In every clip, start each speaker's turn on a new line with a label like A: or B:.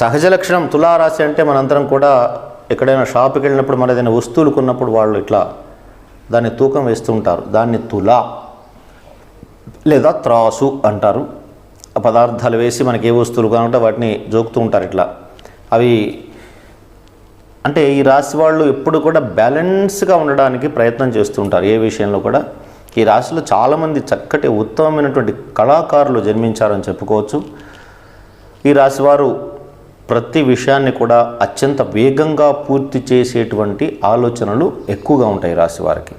A: సహజ లక్షణం తులారాశి అంటే మనందరం కూడా ఎక్కడైనా షాప్కి వెళ్ళినప్పుడు మన ఏదైనా వస్తువులు కొన్నప్పుడు వాళ్ళు ఇట్లా దాన్ని తూకం వేస్తూ ఉంటారు. దాన్ని తులా లేదా త్రాసు అంటారు. ఆ పదార్థాలు వేసి మనకి ఏ వస్తువులు కావాలంటే వాటిని జోకుతూ ఉంటారు ఇట్లా. అవి అంటే ఈ రాశి వాళ్ళు ఎప్పుడు కూడా బ్యాలెన్స్గా ఉండడానికి ప్రయత్నం చేస్తూ ఉంటారు. ఏ విషయంలో కూడా ఈ రాశిలో చాలామంది చక్కటి ఉత్తమమైనటువంటి కళాకారులు జన్మించారని చెప్పుకోవచ్చు. ఈ రాశివారు ప్రతి విషయాన్ని కూడా అత్యంత వేగంగా పూర్తి చేసేటువంటి ఆలోచనలు ఎక్కువగా ఉంటాయి రాశి వారికి.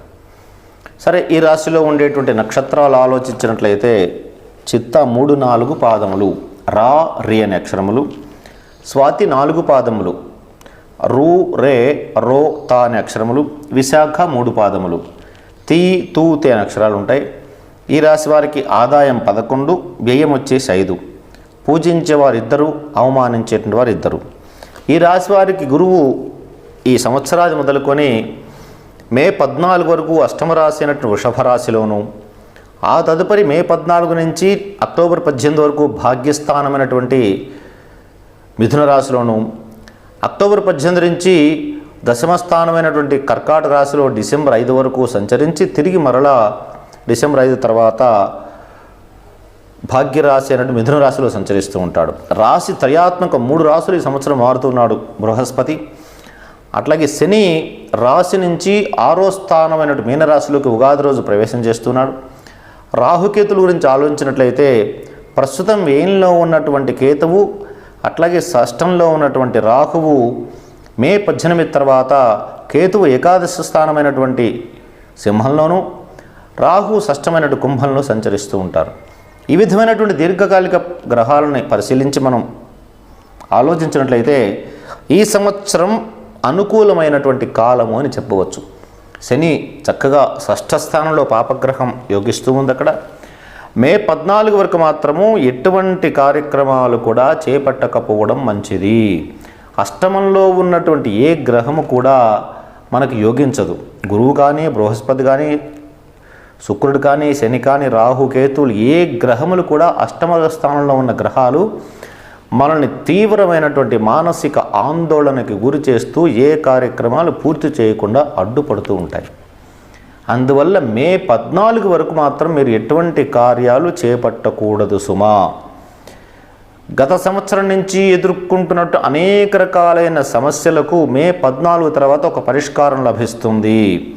A: సరే ఈ రాశిలో ఉండేటువంటి నక్షత్రాలు ఆలోచించినట్లయితే చిత్త మూడు నాలుగు పాదములు రా రి అనే అక్షరములు స్వాతి నాలుగు పాదములు రూ రే రో తా అనే అక్షరములు విశాఖ మూడు పాదములు తీ తూ తే అనే అక్షరాలు ఉంటాయి. ఈ రాశి వారికి ఆదాయం పదకొండు వ్యయం వచ్చేసి ఐదు. పూజించేవారిద్దరు అవమానించేటువంటి వారు ఇద్దరు ఈ రాశి వారికి గురువు ఈ సంవత్సరాది మొదలుకొని మే పద్నాలుగు వరకు అష్టమ రాశి అయినటువంటి వృషభ రాశిలోను ఆ తదుపరి మే పద్నాలుగు నుంచి అక్టోబర్ పద్దెనిమిది వరకు భాగ్యస్థానమైనటువంటి మిథున రాశిలోను అక్టోబర్ పద్దెనిమిది నుంచి దశమస్థానమైనటువంటి కర్కాటక రాశిలో డిసెంబర్ ఐదు వరకు సంచరించి తిరిగి మరలా డిసెంబర్ ఐదు తర్వాత భాగ్యరాశి అనేటువంటి మిథున రాశిలో సంచరిస్తూ ఉంటాడు. రాశి త్రయాత్మక మూడు రాశులు ఈ సంవత్సరం మారుతున్నాడు బృహస్పతి. అట్లాగే శని రాశి నుంచి ఆరో స్థానమైన మీనరాశిలోకి ఉగాది రోజు ప్రవేశం చేస్తున్నాడు. రాహుకేతుల గురించి ఆలోచించినట్లయితే ప్రస్తుతం వేయంలో ఉన్నటువంటి కేతువు అట్లాగే షష్టంలో ఉన్నటువంటి రాహువు మే పద్దెనిమిది తర్వాత కేతువు ఏకాదశ స్థానమైనటువంటి సింహంలోనూ రాహు షష్టమైనటువంటి కుంభంలో సంచరిస్తూ ఉంటారు. ఈ విధమైనటువంటి దీర్ఘకాలిక గ్రహాలని పరిశీలించి మనం ఆలోచించినట్లయితే ఈ సంవత్సరం అనుకూలమైనటువంటి కాలము అని చెప్పవచ్చు. శని చక్కగా షష్ఠ స్థానంలో పాపగ్రహం యోగిస్తూ ఉంది అక్కడ. మే పద్నాలుగు వరకు మాత్రము ఎటువంటి కార్యక్రమాలు కూడా చేపట్టకపోవడం మంచిది. అష్టమంలో ఉన్నటువంటి ఏ గ్రహము కూడా మనకు యోగించదు. గురువు కానీ బృహస్పతి కానీ శుక్రుడు కానీ శని కానీ రాహు కేతువులు ఏ గ్రహములు కూడా అష్టమ స్థానంలో ఉన్న గ్రహాలు మనల్ని తీవ్రమైనటువంటి మానసిక ఆందోళనకి గురి చేస్తూ ఏ కార్యక్రమాలు పూర్తి చేయకుండా అడ్డుపడుతూ ఉంటాయి. అందువల్ల మే పద్నాలుగు వరకు మాత్రం మీరు ఎటువంటి కార్యాలు చేపట్టకూడదు సుమా. గత సంవత్సరం నుంచి ఎదుర్కొంటున్నట్టు అనేక రకాలైన సమస్యలకు మే పద్నాలుగు తర్వాత ఒక పరిష్కారం లభిస్తుంది.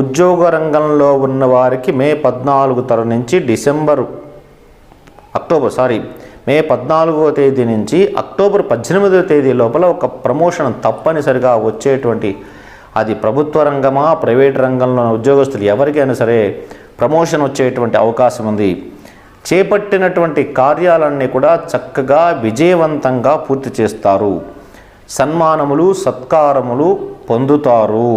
A: ఉద్యోగ రంగంలో ఉన్న వారికి మే పద్నాలుగు తర నుంచి డిసెంబరు అక్టోబర్ సారీ మే పద్నాలుగవ తేదీ నుంచి అక్టోబర్ పద్దెనిమిదవ తేదీ లోపల ఒక ప్రమోషన్ తప్పనిసరిగా వచ్చేటువంటి అది ప్రభుత్వ రంగమా ప్రైవేట్ రంగంలో ఉద్యోగస్తులు ఎవరికైనా సరే ప్రమోషన్ వచ్చేటువంటి అవకాశం ఉంది. చేపట్టినటువంటి కార్యాలన్నీ కూడా చక్కగా విజయవంతంగా పూర్తి చేస్తారు. సన్మానములు సత్కారములు పొందుతారు.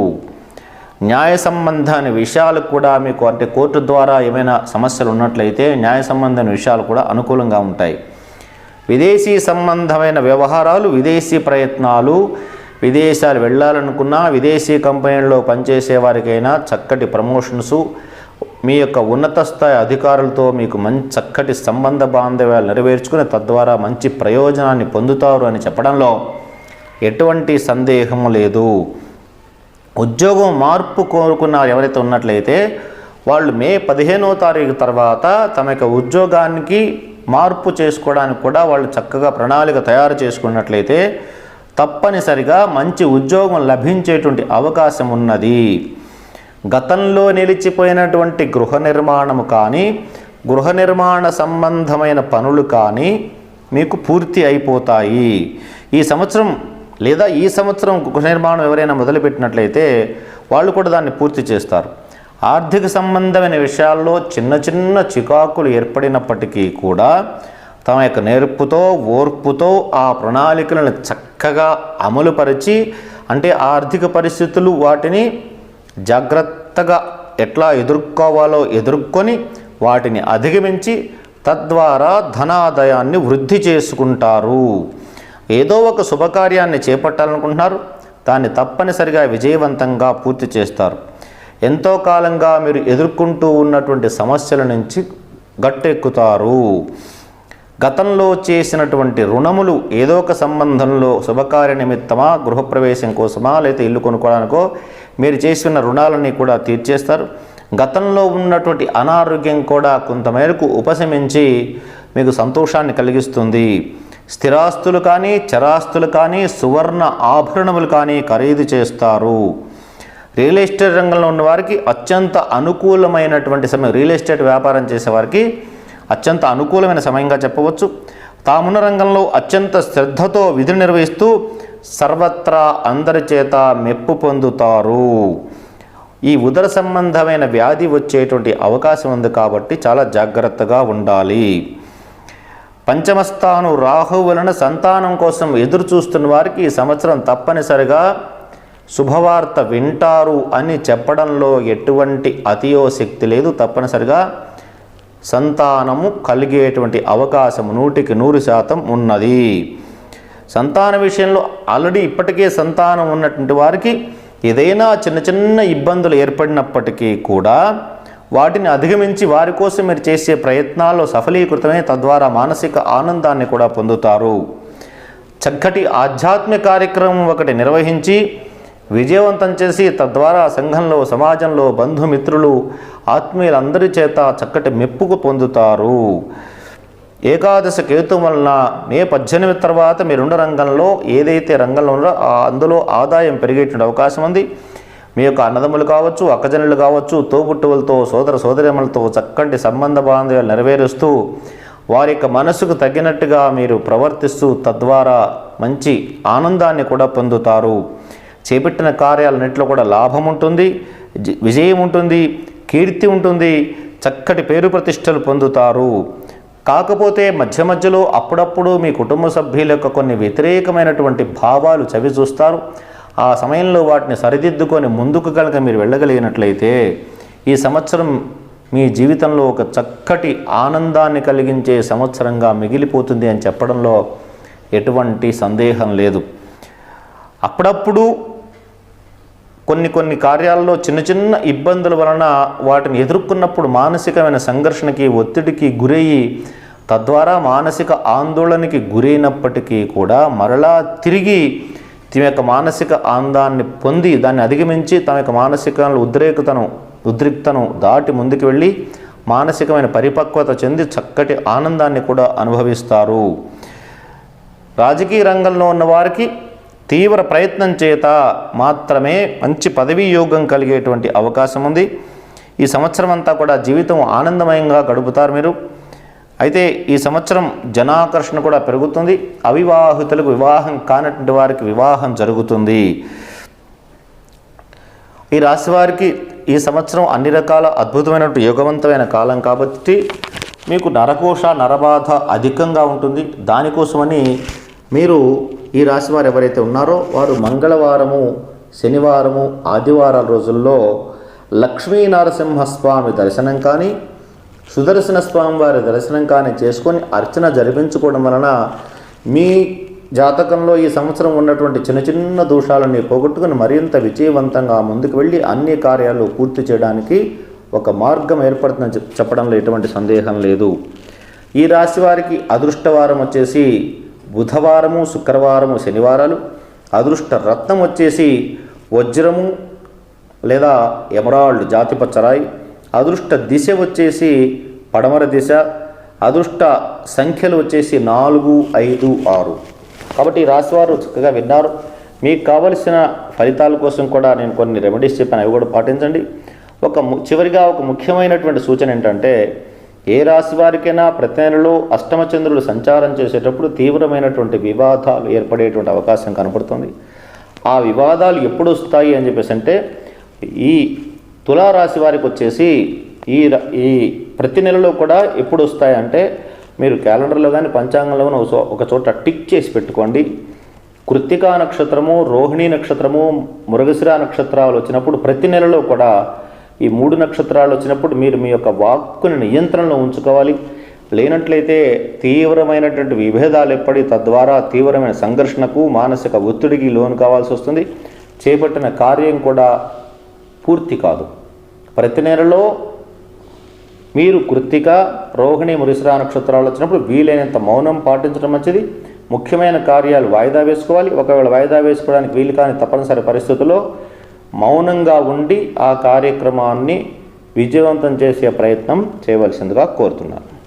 A: న్యాయ సంబంధాన్ని విషయాలు కూడా మీకు అంటే కోర్టు ద్వారా ఏమైనా సమస్యలు ఉన్నట్లయితే న్యాయ సంబంధమైన విషయాలు కూడా అనుకూలంగా ఉంటాయి. విదేశీ సంబంధమైన వ్యవహారాలు విదేశీ ప్రయత్నాలు విదేశాలు వెళ్ళాలనుకున్నా విదేశీ కంపెనీల్లో పనిచేసే వారికైనా చక్కటి ప్రమోషన్సు మీ యొక్క ఉన్నత స్థాయి అధికారులతో మీకు మంచి చక్కటి సంబంధ బాంధవ్యాలు నెరవేర్చుకుని తద్వారా మంచి ప్రయోజనాన్ని పొందుతారు అని చెప్పడంలో ఎటువంటి సందేహం లేదు. ఉద్యోగం మార్పు కోరుకున్నారు ఎవరైతే ఉన్నట్లయితే వాళ్ళు మే పదిహేనో తారీఖు తర్వాత తమ యొక్క ఉద్యోగానికి మార్పు చేసుకోవడానికి కూడా వాళ్ళు చక్కగా ప్రణాళిక తయారు చేసుకున్నట్లయితే తప్పనిసరిగా మంచి ఉద్యోగం లభించేటువంటి అవకాశం ఉన్నది. గతంలో నిలిచిపోయినటువంటి గృహ నిర్మాణము కానీ గృహ నిర్మాణ సంబంధమైన పనులు కానీ మీకు పూర్తి అయిపోతాయి. ఈ సంవత్సరం లేదా ఈ సంవత్సరం గృహ నిర్మాణం ఎవరైనా మొదలుపెట్టినట్లయితే వాళ్ళు కూడా దాన్ని పూర్తి చేస్తారు. ఆర్థిక సంబంధమైన విషయాల్లో చిన్న చిన్న చికాకులు ఏర్పడినప్పటికీ కూడా తమ యొక్క నేర్పుతో ఓర్పుతో ఆ ప్రణాళికలను చక్కగా అమలుపరిచి అంటే ఆర్థిక పరిస్థితులు వాటిని జాగ్రత్తగా ఎట్లా ఎదుర్కోవాలో ఎదుర్కొని వాటిని అధిగమించి తద్వారా ధనాదాయాన్ని వృద్ధి చేసుకుంటారు. ఏదో ఒక శుభకార్యాన్ని చేపట్టాలనుకుంటున్నారు. దాన్ని తప్పనిసరిగా విజయవంతంగా పూర్తి చేస్తారు. ఎంతో కాలంగా మీరు ఎదుర్కొంటూ ఉన్నటువంటి సమస్యల నుంచి గట్టెక్కుతారు. గతంలో చేసినటువంటి రుణములు ఏదో ఒక సంబంధంలో శుభకార్య నిమిత్తమా గృహప్రవేశం కోసమా లేదా ఇల్లు కొనుక్కోవడానికో మీరు చేసిన రుణాలన్నీ కూడా తీర్చేస్తారు. గతంలో ఉన్నటువంటి అనారోగ్యం కూడా కొంతమేరకు ఉపశమించి మీకు సంతోషాన్ని కలిగిస్తుంది. స్థిరాస్తులు కానీ చరాస్తులు కానీ సువర్ణ ఆభరణములు కానీ ఖరీదు చేస్తారు. రియల్ ఎస్టేట్ రంగంలో ఉన్న వారికి అత్యంత అనుకూలమైనటువంటి సమయం రియల్ ఎస్టేట్ వ్యాపారం చేసేవారికి అత్యంత అనుకూలమైన సమయంగా చెప్పవచ్చు. తామున్న రంగంలో అత్యంత శ్రద్ధతో విధులు నిర్వహిస్తూ సర్వత్రా అందరి చేత మెప్పు పొందుతారు. ఈ ఉదర సంబంధమైన వ్యాధి వచ్చేటువంటి అవకాశం ఉంది కాబట్టి చాలా జాగ్రత్తగా ఉండాలి. పంచమస్థాను రాహు వలన సంతానం కోసం ఎదురు చూస్తున్న వారికి ఈ సంవత్సరం తప్పనిసరిగా శుభవార్త వింటారు అని చెప్పడంలో ఎటువంటి అతియోశక్తి లేదు. తప్పనిసరిగా సంతానము కలిగేటువంటి అవకాశం నూటికి నూరు శాతం ఉన్నది. సంతాన విషయంలో ఆల్రెడీ ఇప్పటికే సంతానం ఉన్నటువంటి వారికి ఏదైనా చిన్న చిన్న ఇబ్బందులు ఏర్పడినప్పటికీ కూడా వాటిని అధిగమించి వారి కోసం మీరు చేసే ప్రయత్నాల్లో సఫలీకృతమే తద్వారా మానసిక ఆనందాన్ని కూడా పొందుతారు. చక్కటి ఆధ్యాత్మిక కార్యక్రమం ఒకటి నిర్వహించి విజయవంతం చేసి తద్వారా సంఘంలో సమాజంలో బంధుమిత్రులు ఆత్మీయులందరి చేత చక్కటి మెప్పుకు పొందుతారు. ఏకాదశ కేతు వలన మే పద్దెనిమిది తర్వాత మీరున్న రంగంలో ఏదైతే రంగంలో ఉన్నారో అందులో ఆదాయం పెరిగేటువంటి అవకాశం ఉంది. మీ యొక్క అన్నదమ్ములు కావచ్చు అక్కజనులు కావచ్చు తోబుట్టువులతో సోదర సోదరిమలతో చక్కటి సంబంధ బాంధవ్యాలు నెరవేరుస్తూ వారి యొక్క మనసుకు తగినట్టుగా మీరు ప్రవర్తిస్తూ తద్వారా మంచి ఆనందాన్ని కూడా పొందుతారు. చేపట్టిన కార్యాలన్నింటిలో కూడా లాభం ఉంటుంది విజయం ఉంటుంది కీర్తి ఉంటుంది చక్కటి పేరు ప్రతిష్టలు పొందుతారు. కాకపోతే మధ్య మధ్యలో అప్పుడప్పుడు మీ కుటుంబ సభ్యుల యొక్క కొన్ని వ్యతిరేకమైనటువంటి భావాలు చవి చూస్తారు ఆ సమయంలో వాటిని సరిదిద్దుకొని ముందుకు కనుక మీరు వెళ్ళగలిగినట్లయితే ఈ సంవత్సరం మీ జీవితంలో ఒక చక్కటి ఆనందాన్ని కలిగించే సంవత్సరంగా మిగిలిపోతుంది అని చెప్పడంలో ఎటువంటి సందేహం లేదు. అప్పుడప్పుడు కొన్ని కొన్ని కార్యాల్లో చిన్న చిన్న ఇబ్బందుల వలన వాటిని ఎదుర్కొన్నప్పుడు మానసికమైన సంఘర్షణకి ఒత్తిడికి గురయ్యి తద్వారా మానసిక ఆందోళనకి గురైనప్పటికీ కూడా మరలా తిరిగి తమ యొక్క మానసిక ఆనందాన్ని పొంది దాన్ని అధిగమించి తమ యొక్క మానసిక ఉద్రేకతను ఉద్రిక్తను దాటి ముందుకు వెళ్ళి మానసికమైన పరిపక్వత చెంది చక్కటి ఆనందాన్ని కూడా అనుభవిస్తారు. రాజకీయ రంగంలో ఉన్న వారికి తీవ్ర ప్రయత్నం చేత మాత్రమే మంచి పదవీ యోగం కలిగేటువంటి అవకాశం ఉంది. ఈ సంవత్సరం అంతా కూడా జీవితం ఆనందమయంగా గడుపుతారు మీరు. అయితే ఈ సంవత్సరం జనాకర్షణ కూడా పెరుగుతుంది. అవివాహితులకు వివాహం కానటువంటి వారికి వివాహం జరుగుతుంది. ఈ రాశి వారికి ఈ సంవత్సరం అన్ని రకాల అద్భుతమైనటువంటి యోగవంతమైన కాలం కాబట్టి మీకు నరకోశ నరబాధ అధికంగా ఉంటుంది. దానికోసమని మీరు ఈ రాశి వారు ఎవరైతే ఉన్నారో వారు మంగళవారము శనివారము ఆదివారాల రోజుల్లో లక్ష్మీ నరసింహస్వామి దర్శనం కానీ సుదర్శన స్వామి వారి దర్శనం కానీ చేసుకొని అర్చన జరిపించుకోవడం వలన మీ జాతకంలో ఈ సంవత్సరం ఉన్నటువంటి చిన్న చిన్న దోషాలని పోగొట్టుకుని మరింత విజయవంతంగా ముందుకు వెళ్ళి అన్ని కార్యాలు పూర్తి చేయడానికి ఒక మార్గం ఏర్పడుతుందని చెప్పడంలో ఎటువంటి సందేహం లేదు. ఈ రాశి వారికి అదృష్టవారం వచ్చేసి బుధవారము శుక్రవారము శనివారాలు. అదృష్ట రత్నం వచ్చేసి వజ్రము లేదా ఎమరాల్డ్ జాతిపచ్చరాయి. అదృష్ట దిశ వచ్చేసి పడమర దిశ అదృష్ట సంఖ్యలు వచ్చేసి నాలుగు ఐదు ఆరు. కాబట్టి రాశివారు చక్కగా విన్నారు. మీకు కావలసిన ఫలితాల కోసం కూడా నేను కొన్ని రెమెడీస్ చెప్పాను. అవి కూడా పాటించండి. ఒక చివరిగా ఒక ముఖ్యమైనటువంటి సూచన ఏంటంటే ఏ రాశి వారికైనా ప్రతి నెలలో అష్టమచంద్రుడు సంచారం చేసేటప్పుడు తీవ్రమైనటువంటి వివాదాలు ఏర్పడేటువంటి అవకాశం కనపడుతుంది. ఆ వివాదాలు ఎప్పుడు వస్తాయి అని చెప్పేసి అంటే ఈ తులారాశి వారికి వచ్చేసి ఈ ఈ ప్రతి నెలలో కూడా ఎప్పుడు వస్తాయంటే మీరు క్యాలెండర్లో కానీ పంచాంగంలో కానీ ఒక చోట టిక్ చేసి పెట్టుకోండి. కృత్తికా నక్షత్రము రోహిణి నక్షత్రము మృగశిర నక్షత్రాలు వచ్చినప్పుడు ప్రతి నెలలో కూడా ఈ మూడు నక్షత్రాలు వచ్చినప్పుడు మీరు మీ యొక్క వాక్కుని నియంత్రణలో ఉంచుకోవాలి. లేనట్లయితే తీవ్రమైనటువంటి విభేదాలు ఎప్పటి తద్వారా తీవ్రమైన సంఘర్షణకు మానసిక ఒత్తిడికి లోను కావాల్సి వస్తుంది. చేపట్టిన కార్యం కూడా పూర్తి కాదు. ప్రతి నెలలో మీరు కృత్తిక రోహిణి మురిసిరా నక్షత్రాలు వచ్చినప్పుడు వీలైనంత మౌనం పాటించడం మంచిది. ముఖ్యమైన కార్యాలు వాయిదా వేసుకోవాలి. ఒకవేళ వాయిదా వేసుకోవడానికి వీలు కాని తప్పనిసరి పరిస్థితుల్లో మౌనంగా ఉండి ఆ కార్యక్రమాన్ని విజయవంతం చేసే ప్రయత్నం చేయవలసిందిగా కోరుతున్నాను.